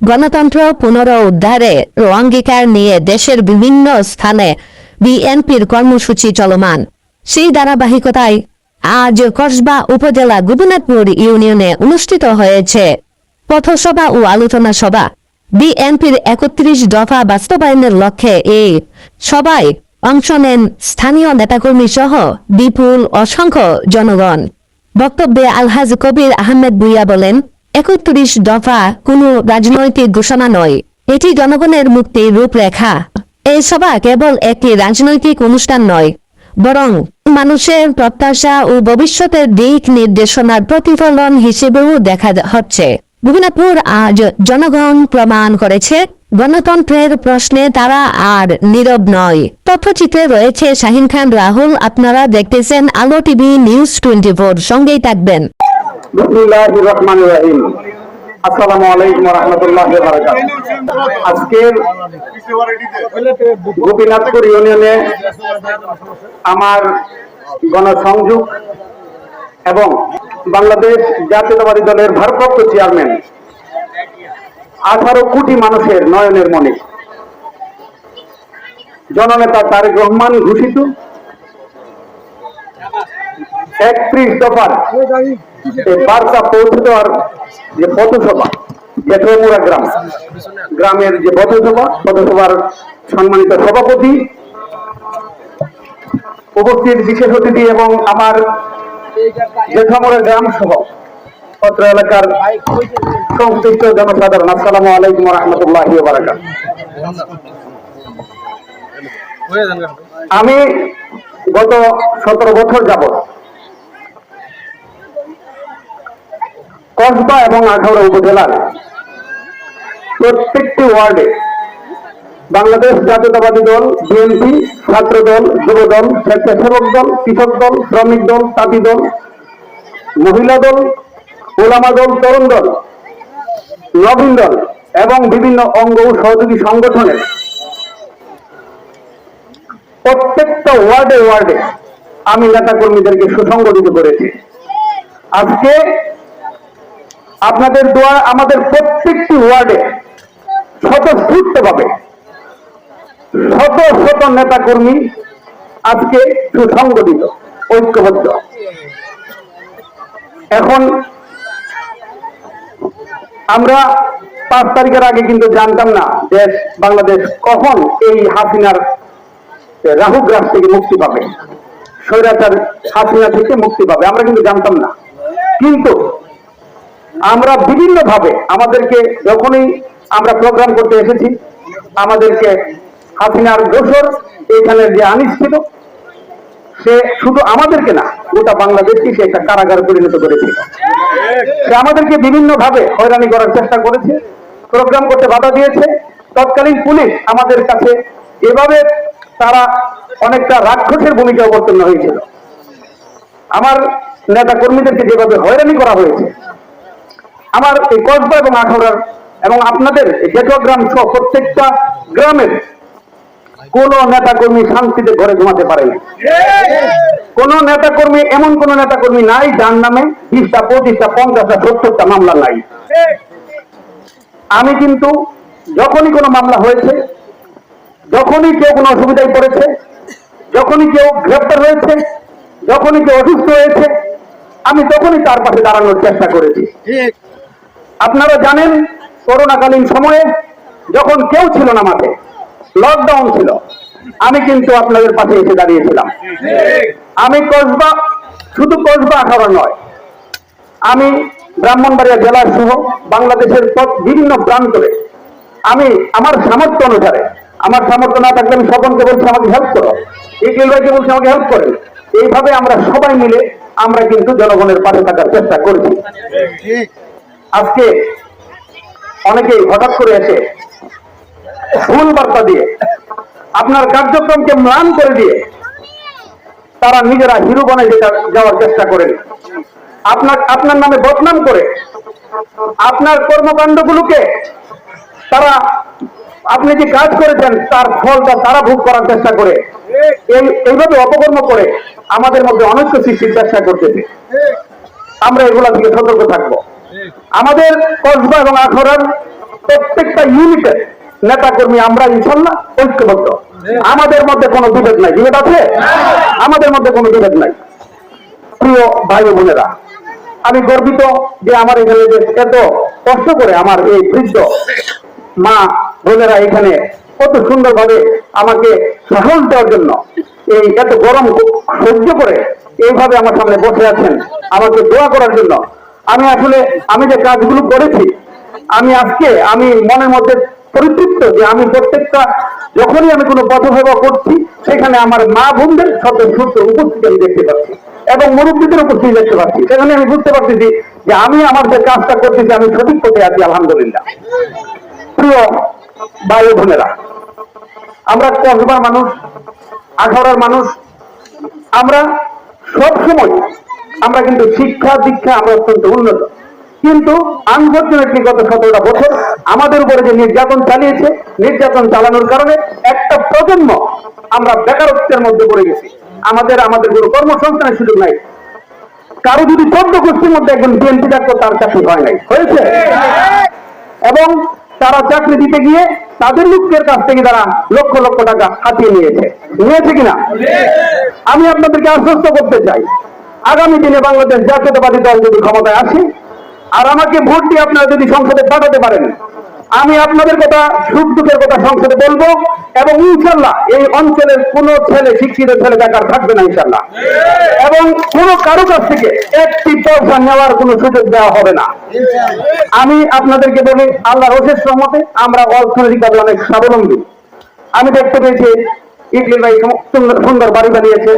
গণতন্ত্র পুনর পুনরুদ্ধারে অঙ্গীকার নিয়ে দেশের বিভিন্ন স্থানে বিএনপির কর্মসূচি চলমান। সেই ধারাবাহিকতায় আজ কসবা উপজেলা গোপীনাথপুর ইউনিয়নে অনুষ্ঠিত হয়েছে পথসভা ও আলোচনা সভা। বিএনপির একত্রিশ দফা বাস্তবায়নের লক্ষ্যে এই সভায় অংশ নেন স্থানীয় নেতাকর্মী সহ বিপুল অসংখ্য জনগণ। বক্তব্যে আলহাজ কবির আহমেদ বুইয়া বলেন একত্রিশ দফা কোনো রাজনৈতিক ঘোষণা নয়। এটি জনগণের মুক্তির রূপরেখা। এই সভা কেবল একটি রাজনৈতিক অনুষ্ঠান নয়, বরং মানুষের প্রত্যাশা ও ভবিষ্যতের দিক নির্দেশনার প্রতিফলন হিসেবেও দেখা হচ্ছে। গোপীনাথপুর আজ জনগণ প্রমাণ করেছে, গণতন্ত্রের প্রশ্নে তারা আর নীরব নয়। তথ্যচিত্রে রয়েছে শাহিন খান, রাহুল। আপনারা দেখতেছেন আলো টিভি নিউজ টোয়েন্টি ফোর সঙ্গেই থাকবেন। আসসালামু আলাইকুম আজকের গোপীনাথপুর ইউনিয়নে আমার গণসংযোগ এবং বাংলাদেশ জাতীয়তাবাদী দলের ভারপ্রাপ্ত চেয়ারম্যান, আঠারো কোটি মানুষের নয়নের মনে জননেতা তারেক রহমান ঘোষিত। একত্রিশ দফার বার্তা পৌঁছে দেওয়ার যে পথসভা গ্রাম, গ্রামের যে পথসভা, পথসভার সম্মানিত সভাপতি, উপস্থিত বিশেষ অতিথি এবং আমার জেঠমুড়া গ্রাম সহ পত্র এলাকার সংশ্লিষ্ট জনসাধারণ, আসসালামু আলাইকুম রহমতুল্লাহ আমি গত সতেরো বছর যাবত কসবা এবং আখাউড়া উপজেলার প্রত্যেকটি ওয়ার্ডে বাংলাদেশ জাতীয়তাবাদী দল, বিএনপি, ছাত্র দল, যুব দল, স্বেচ্ছাসেবক দল, কৃষক দল, শ্রমিক দল, তাঁতি দল, মহিলা দল, ওলামা দল, তরুণ দল, নবীন দল এবং বিভিন্ন অঙ্গ ও সহযোগী সংগঠনের প্রত্যেকটা ওয়ার্ডে ওয়ার্ডে আমি নেতা কর্মীদেরকে সুসংগঠিত করেছি। আজকে আপনাদের দোয়া আমাদের প্রত্যেকটি ওয়ার্ডে স্বতঃস্ফূর্ত ভাবে শত শত নেতা কর্মী আজকে সুসংগঠিত, ঐক্যবদ্ধ। এখন আমরা পাঁচ তারিখের আগে কিন্তু জানতাম না দেশ বাংলাদেশ কখন এই হাসিনার রাহু গ্রাস থেকে মুক্তি পাবে, স্বৈরাচার হাসিনা থেকে মুক্তি পাবে, আমরা কিন্তু জানতাম না। কিন্তু আমরা বিভিন্ন ভাবে আমাদেরকে যখনই আমরা প্রোগ্রাম করতে এসেছি, আমাদেরকে হাসিনার দোসর এখানে যে আনিস ছিল, সে শুধু আমাদেরকে না, গোটা বাংলাদেশকে সে একটা কারাগারে পরিণত করেছিল সে আমাদেরকে বিভিন্ন ভাবে হয়রানি করার চেষ্টা করেছে প্রোগ্রাম করতে বাধা দিয়েছে। তৎকালীন পুলিশ আমাদের কাছে এভাবে তারা অনেকটা রাক্ষসের ভূমিকা অবতীর্ণ হয়েছিল। আমার নেতা কর্মীদেরকে যেভাবে হয়রানি করা হয়েছে আমার এই কসবা এবং আখাউড়ার এবং আপনাদের গ্রাম সহ প্রত্যেকটা গ্রামের কোন নেতা কর্মী শান্তিতে ঘরে ঘুমাতে পারে না। কোন নেতা কর্মী এমন কোন নেতা কর্মী নাই যার নামে বিশটা, পঁচিশটা, পঞ্চাশটা, সত্তরটা মামলা নাই। আমি কিন্তু যখনই কোনো মামলা হয়েছে, যখনই কেউ কোনো অসুবিধায় পড়েছে, যখনই কেউ গ্রেপ্তার হয়েছে, যখনই কেউ অসুস্থ হয়েছে, আমি তখনই তার পাশে দাঁড়ানোর চেষ্টা করেছি। আপনারা জানেন, করোনাকালীন সময়ে যখন কেউ ছিল না মাঠে লকডাউন ছিল, আমি কিন্তু আপনাদের পাশে এসে দাঁড়িয়েছিলাম। আমি কসবা, শুধু কসবা আখাড়া নয়, আমি ব্রাহ্মণবাড়িয়া জেলার সহ বাংলাদেশের বিভিন্ন প্রান্তরে, আমি আমার সামর্থ্য অনুসারে, আমার সামর্থ্য না থাকলে আমি স্বপনকে বলছি, আমাকে হেল্প করো। ইকিল ভাইকে বলছি, আমাকে হেল্প করেন। এইভাবে আমরা সবাই মিলে আমরা কিন্তু জনগণের পাশে থাকার চেষ্টা করেছি। আজকে অনেকেই হঠাৎ করে এসে ভুল বার্তা দিয়ে, আপনার কার্যক্রমকে ম্লান করে দিয়ে তারা নিজেরা হিরো বনে যাওয়ার চেষ্টা করেন। আপনার আপনার নামে বদনাম করে, আপনার কর্মকাণ্ডগুলোকে তারা, আপনি যে কাজ করেছেন, তার ফলটা তারা ভোগ করার চেষ্টা করে। এই, এইভাবে অপকর্ম করে আমাদের মধ্যে অনৈক্য সৃষ্টির চেষ্টা করতেছে। আমরা এগুলা থেকে সতর্ক থাকব। আমাদের কসবা এবং আখড়ার প্রত্যেকটা ইউনিটের নেতা কর্মী আমরা ইনশাল্লাহ ঐক্যবদ্ধ। আমাদের মধ্যে কোনো বিভেদ নাই, বিভেদ আছে? আমাদের মধ্যে কোনো বিভেদ নাই। প্রিয় ভাই বোনেরা, আমি গর্বিত যে আমার এখানে যে এত কষ্ট করে আমার এই বৃদ্ধ মা বোনেরা এখানে কত সুন্দরভাবে আমাকে সাহস দেওয়ার জন্য এই এত গরম সহ্য করে এইভাবে আমার সামনে বসে আছেন। আমাকে দোয়া করার জন্য আমি আসলে, আমি যে কাজগুলো করেছি, আমি আজকে, আমি মনের মধ্যে পরিতৃপ্ত যে আমি প্রত্যেকটা, যখনই আমি কোনো পথসেবা করছি, সেখানে আমার মা বোনদের সদস্য উপস্থিতি আমি দেখতে পাচ্ছি এবং মুরব্বীদের উপস্থিতি দেখতে পাচ্ছি। সেখানে আমি বুঝতে পারতেছি যে আমি আমার যে কাজটা করতেছি আমি সঠিক পথে আছি, আলহামদুলিল্লাহ। প্রিয় ভাই বোনেরা, আমরা কসবার মানুষ, আঠারোর মানুষ, আমরা সব সময় আমরা কিন্তু শিক্ষা দীক্ষা আমরা অত্যন্ত উন্নত। কিন্তু আনফর্চুনেটলি গত সতেরোটা বছর আমাদের উপরে যে নির্যাতন চালিয়েছে, নির্যাতন চালানোর কারণে একটা প্রজন্ম আমরা বেকারত্বের মধ্যে পড়ে গেছি। আমাদের আমাদের কোনো কর্মসংস্থানের সুযোগ নাই। কারও যদি চোদ্দ গোষ্ঠীর মধ্যে একজন বিএনপি থাকতো, তার চাকরি হয় নাই। হয়েছে? এবং তারা চাকরি দিতে গিয়ে তাদের লোকের কাছ থেকে তারা লক্ষ লক্ষ টাকা হাতিয়ে নিয়েছে। নিয়েছে কিনা? আমি আপনাদেরকে আশ্বস্ত করতে চাই আগামী দিনে বাংলাদেশ জাতীয়তাবাদী দল যদি ক্ষমতায় আসে, আর আমাকে ভোট দিয়ে আপনারা যদি সংসদে পাঠাতে পারেন, আমি আপনাদের কথা, সুখ দুঃখের কথা সংসদে বলব এবং ইনশাল্লাহ এই অঞ্চলের কোন ছেলে, শিক্ষিত ছেলে বেকার থাকবে না ইনশাল্লাহ। এবং কোন কারও কাছ থেকে একটি পয়সা নেওয়ার কোনো সুযোগ দেওয়া হবে না। আমি আপনাদেরকে বলি আল্লাহ রসের সম্মতে আমরা অর্থনৈতিকভাবে অনেক স্বাবলম্বী। আমি দেখতে পেয়েছি ইকলির ভাই সুন্দর বাড়ি বানিয়েছে,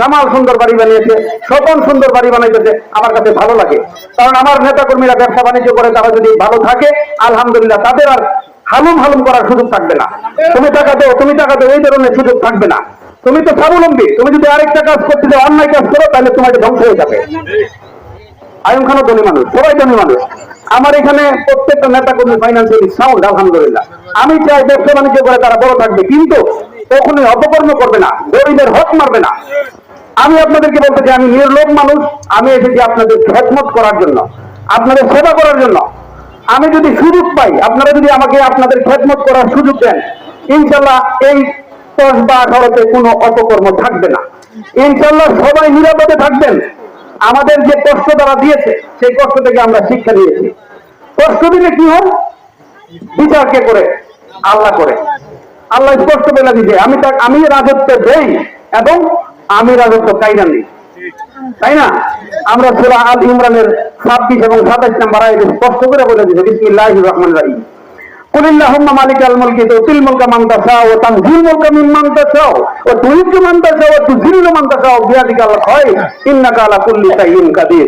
কামাল সুন্দর বাড়ি বানিয়েছে, স্বপন সুন্দর বাড়ি বানাইতেছে, আমার কাছে ভালো লাগে। কারণ আমার নেতা কর্মীরা ব্যবসা বাণিজ্য করে, তারা যদি ভালো থাকে, আলহামদুলিল্লাহ তাদের আর হালুম হালুম করার সুযোগ থাকবে না। তুমি টাকা দেও, তুমি টাকা দেও, এই ধরনের সুযোগ থাকবে না। তুমি তো স্বাবলম্বী, তুমি যদি আরেকটা কাজ করতে যাও, অন্যায় কাজ করো, তাহলে তোমাকে ধ্বংস হয়ে যাবে। আয়ুম খানও ধনী মানুষ, সবাই ধনী মানুষ। আমার এখানে প্রত্যেকটা নেতা কর্মী ফাইন্যান্সিয়ালি সাউন্ড আলহামদুলিল্লাহ। আমি চাই ব্যবসা বাণিজ্য করে তারা বড় থাকবে, কিন্তু কখনোই অপকর্ম করবে না, গরিবের হক মারবে না। আমি আপনাদেরকে বলতে চাই, আমি নির্লোভ মানুষ, আমি এসেছি আপনাদের খেদমত করার জন্য, আপনাদের সেবা করার জন্য। আমি যদি সুযোগ পাই, আপনারা যদি আমাকে আপনাদের খেদমত করার সুযোগ দেন, ইনশাল্লাহ এই বা আঠারোতে কোনো অপকর্ম থাকবে না। ইনশাল্লাহ সবাই নিরাপদে থাকবেন। আমাদের যে কষ্ট তারা দিয়েছে, সেই কষ্ট থেকে আমরা শিক্ষা নিয়েছি। কষ্ট দিলে কি হয়? বিচারকে করে? আল্লাহ করে। আল্লাহ স্পষ্ট বলে দিছে আমি তাক আমি রাজত্ব দেই এবং আমি রাজত্ব কাইরা নেই তাই না আমরা সুরা আল ইমরানের ছাব্বিশ এবং সাতাইশ নাম্বার আয়াতে স্পষ্ট করে বলে দিছে বিসমিল্লাহ রহমান রাহিম قل اللهم مالك الملك تؤتي الملك من تشاء وتنزل الملك ممن تشاء وتعز من تشاء وتذل من تشاء بيدك الخير انك على كل شيء قدير